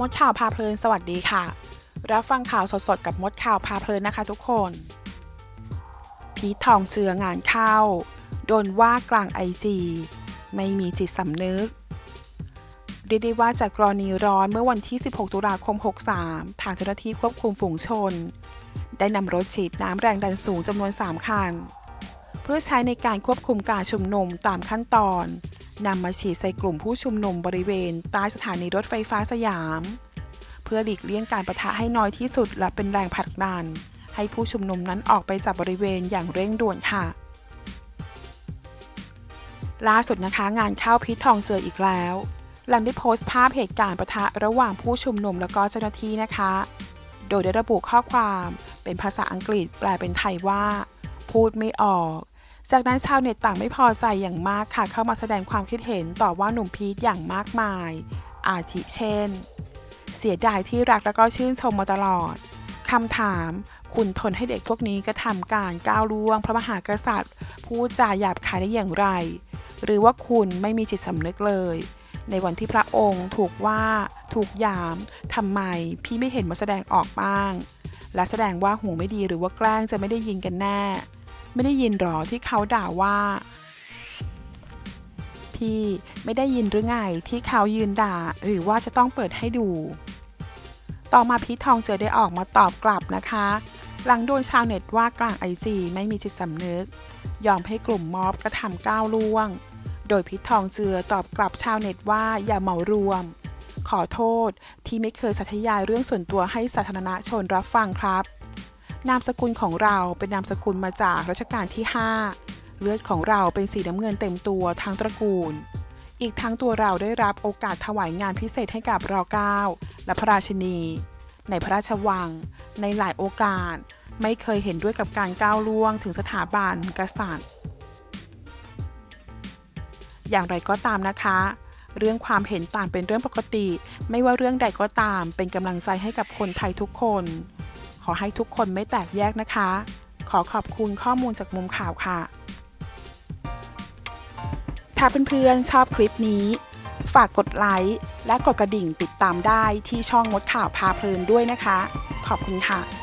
มดข่าวพาเพลินสวัสดีค่ะ รับฟังข่าวสดๆ กับมดข่าวพาเพลินนะคะทุกคน พีททองเจืองานเข้า โดนว่ากลางไอจีไม่มีจิตสำนึกเรียกได้ว่าจากกรณีร้อนเมื่อวันที่ 16 ตุลาคม 63 ทางเจ้าหน้าที่ควบคุมฝูงชน ได้นำรถฉีดน้ำแรงดันสูงจำนวน 3 คัน เพื่อใช้ในการควบคุมการชุมนุมตามขั้นตอน นำมาฉีดใส่กลุ่มผู้ชุมนุมบริเวณใต้สถานีรถไฟฟ้าสยาม เพื่อหลีกเลี่ยงการประทะให้น้อยที่สุดและเป็นแรงผลักดัน ให้ผู้ชุมนุมนั้นออกไปจากบริเวณอย่างเร่งด่วนค่ะ ล่าสุดนะคะงานเข้าพิษทองเสืออีกแล้ว หลังได้โพสต์ภาพเหตุการณ์ประทะระหว่างผู้ชุมนุมและก็เจ้าหน้าที่นะคะ โดยได้ระบุข้อความเป็นภาษาอังกฤษแปลเป็นไทยว่า พูดไม่ออก จากนั้นชาวเน็ตต่างไม่พอใจอย่างมากค่ะ เข้ามาแสดงความคิดเห็นต่อว่าหนุ่มพีทอย่างมากมาย อาทิเช่น เสียดายที่รักแล้วก็ชื่นชมมาตลอดคำถาม คุณทนให้เด็กพวกนี้กระทำการก้าวล่วง พระมหากษัตริย์พูดจาหยาบคายได้อย่างไร หรือว่าคุณไม่มีจิตสำนึกเลย ในวันที่พระองค์ถูกว่าถูกยามทำไมพี่ไม่เห็นมาแสดงออกบ้าง และแสดงว่าหูไม่ดีหรือว่าแกล้งจะไม่ได้ยินกันแน่ ไม่ได้ยินหรอที่เขาด่าว่า พี่ไม่ได้ยินหรือไงที่เขายืนด่า หรือว่าจะต้องเปิดให้ดู ต่อมาพีททองเจอได้ออกมาตอบกลับนะคะ หลังโดนชาวเน็ตว่ากลางไอจีไม่มีจิตสำนึก ยอมให้กลุ่มม็อบกระทำก้าวล่วง โดยพิษทองเจือตอบกลับชาวเน็ตว่าอย่าเหมารวม ขอโทษที่ไม่เคยสัทยายเรื่องส่วนตัวให้สาธารณชนรับฟังครับ นามสกุลของเราเป็นนามสกุลมาจากรัชกาลที่ 5 เลือดของเราเป็นสีน้ำเงินเต็มตัวทั้งตระกูล อีกทั้งตัวเราได้รับโอกาสถวายงานพิเศษให้กับรอเก้าและพระราชินี ในพระราชวัง ในหลายโอกาส ไม่เคยเห็นด้วยกับการก้าวล่วงถึงสถาบันกษัตริย์ อย่างไรก็ตามนะคะเรื่องความเห็นต่างเป็นเรื่องปกติ ไม่ว่าเรื่องใดก็ตาม เป็นกำลังใจให้กับคนไทยทุกคน ขอให้ทุกคนไม่แตกแยกนะคะ ขอขอบคุณข้อมูลจากมุมข่าวค่ะ ถ้าเพื่อนๆชอบคลิปนี้ ฝากกดไลค์และกดกระดิ่งติดตามได้ที่ช่องมดข่าวพาเพลินด้วยนะคะ ขอบคุณค่ะ